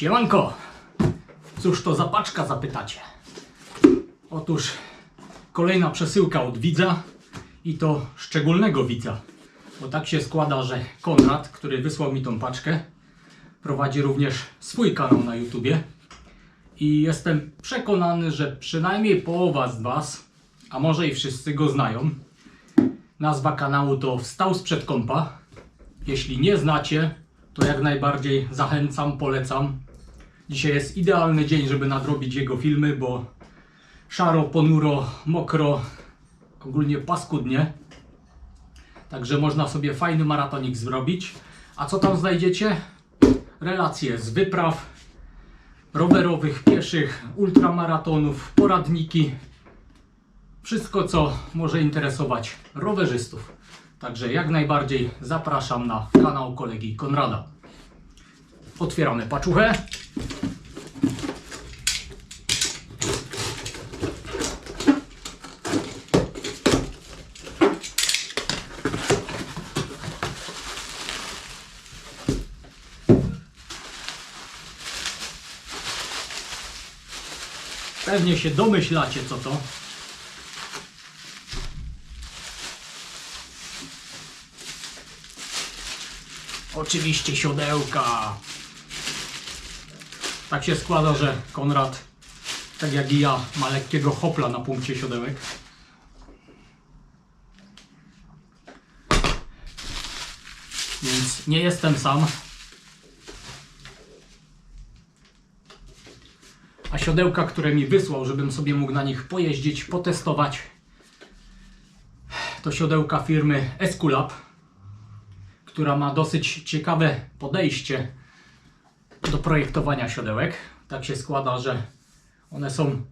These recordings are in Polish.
Siemanko! Cóż to za paczka zapytacie? Otóż kolejna przesyłka od widza i to szczególnego widza. Bo tak się składa, że Konrad, który wysłał mi tą paczkę, prowadzi również swój kanał na YouTubie. I jestem przekonany, że przynajmniej połowa z Was, a może i wszyscy go znają. Nazwa kanału to Wstał sprzed kąpa. Jeśli nie znacie, to jak najbardziej zachęcam, polecam. Dzisiaj jest idealny dzień, żeby nadrobić jego filmy, bo szaro, ponuro, mokro, ogólnie paskudnie. Także można sobie fajny maratonik zrobić. A co tam znajdziecie? Relacje z wypraw rowerowych, pieszych, ultramaratonów, poradniki. Wszystko, co może interesować rowerzystów. Także jak najbardziej zapraszam na kanał kolegi Konrada. Otwieramy paczuchę. Pewnie się domyślacie, co to. Oczywiście siodełka. Tak się składa, że Konrad, tak jak i ja, ma lekkiego hopla na punkcie siodełek. Więc nie jestem sam. A siodełka, które mi wysłał, żebym sobie mógł na nich pojeździć, potestować, to siodełka firmy Esculap która ma dosyć ciekawe podejście do projektowania siodełek. Tak się składa, że one są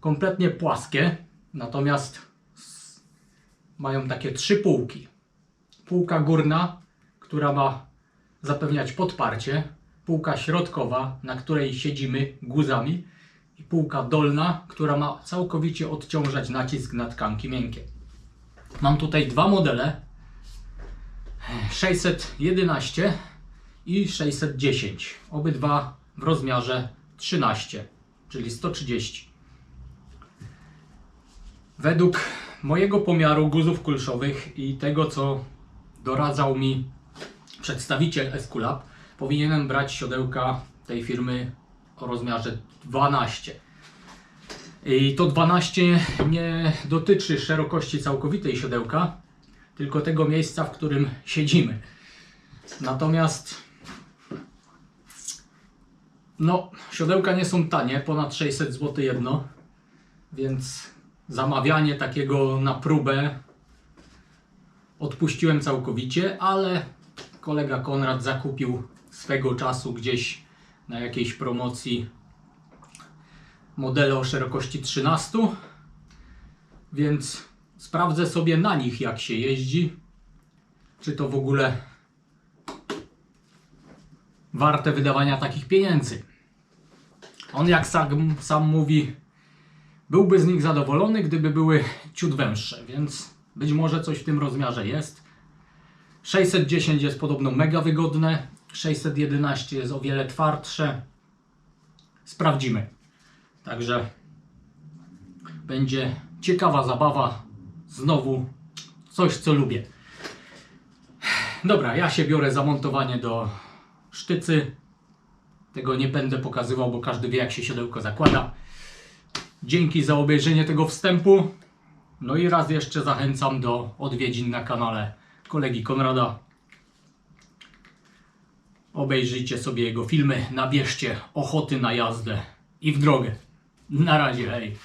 kompletnie płaskie, natomiast mają takie trzy półki. Półka górna, która ma zapewniać podparcie, półka środkowa, na której siedzimy guzami i półka dolna, która ma całkowicie odciążać nacisk na tkanki miękkie. Mam tutaj dwa modele, 611 i 610. Obydwa w rozmiarze 13, czyli 130. Według mojego pomiaru guzów kulszowych i tego, co doradzał mi przedstawiciel Esculap, powinienem brać siodełka tej firmy o rozmiarze 12. I to 12 nie dotyczy szerokości całkowitej siodełka, tylko tego miejsca, w którym siedzimy. Natomiast no, siodełka nie są tanie, ponad 600 zł jedno, więc zamawianie takiego na próbę odpuściłem całkowicie, ale kolega Konrad zakupił swego czasu gdzieś na jakiejś promocji modele o szerokości 13, więc sprawdzę sobie na nich jak się jeździ, czy to w ogóle warte wydawania takich pieniędzy. On jak sam, sam mówi, byłby z nich zadowolony, gdyby były ciut węższe, więc być może coś w tym rozmiarze jest. 610 jest podobno mega wygodne, 611 jest o wiele twardsze. Sprawdzimy. Także będzie ciekawa zabawa. Znowu coś, co lubię. Dobra, ja się biorę za montowanie do sztycy. Tego nie będę pokazywał, bo każdy wie, jak się siodełko zakłada. Dzięki za obejrzenie tego wstępu. No i raz jeszcze zachęcam do odwiedzin na kanale kolegi Konrada. Obejrzyjcie sobie jego filmy, nabierzcie ochoty na jazdę i w drogę. Na razie, hej.